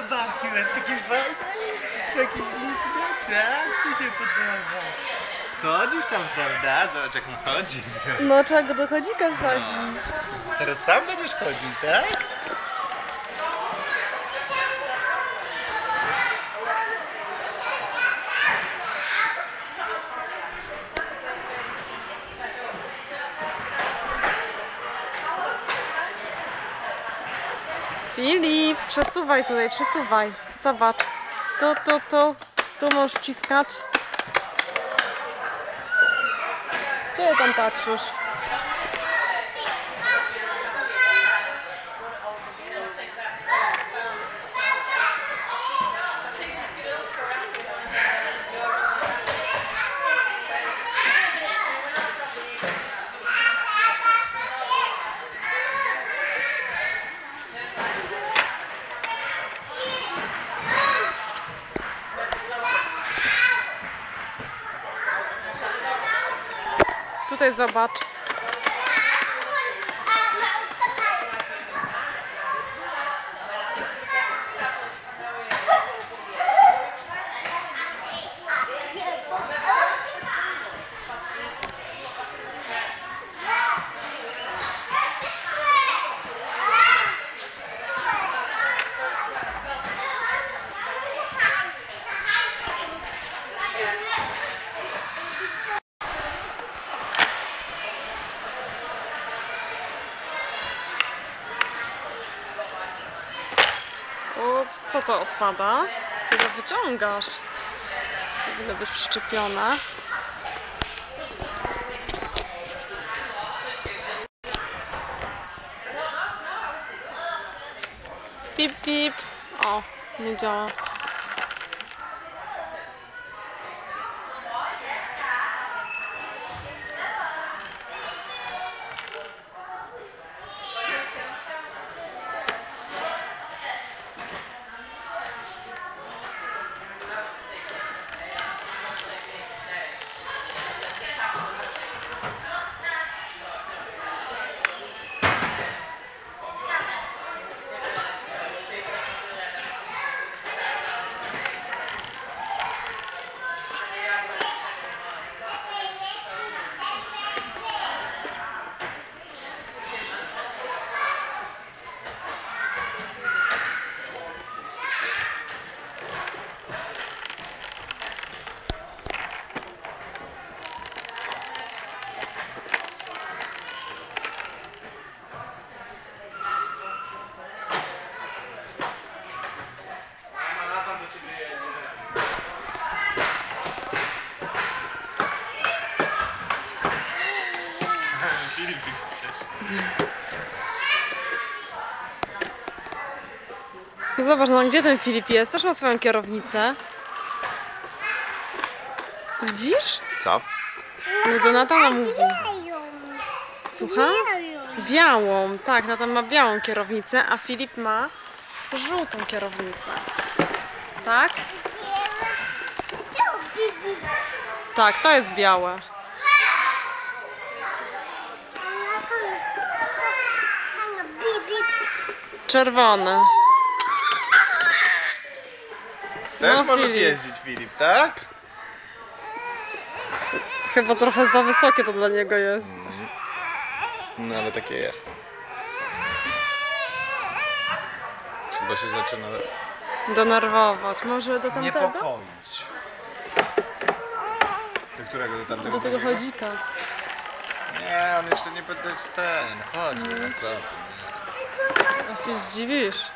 zabawki masz, takie fajne. Taki śliczny, tak? Ci się podoba. Chodzisz tam, prawda? Zobacz jak on chodzi. No trzeba go do chodzika wsadzić. Teraz sam będziesz chodził, tak? Filip, przesuwaj tutaj, przesuwaj. Zobacz. Tu, tu, tu. Tu możesz wciskać. Gdzie tam patrzysz? Tutaj zobacz. Ups, co to odpada? Chyba wyciągasz. Powinno być przyczepione. Pip, pip. O, nie działa. Zobacz, no gdzie ten Filip jest? Też ma swoją kierownicę. Widzisz? Co? No do Natana mówi. Słucham? Białą, tak, Natan ma białą kierownicę, a Filip ma żółtą kierownicę. Tak? Tak, to jest białe. Czerwone. Też No, możesz Filip. jeździć, Filip, tak? Chyba trochę za wysokie to dla niego jest. No ale takie jest. Chyba się zaczyna Denerwować. Może do tamtego? niepokoić. Do którego? Do tamtego? Do tego chodzika. Nie, on jeszcze nie będzie ten. Chodź, no co ty. А ты удивишь?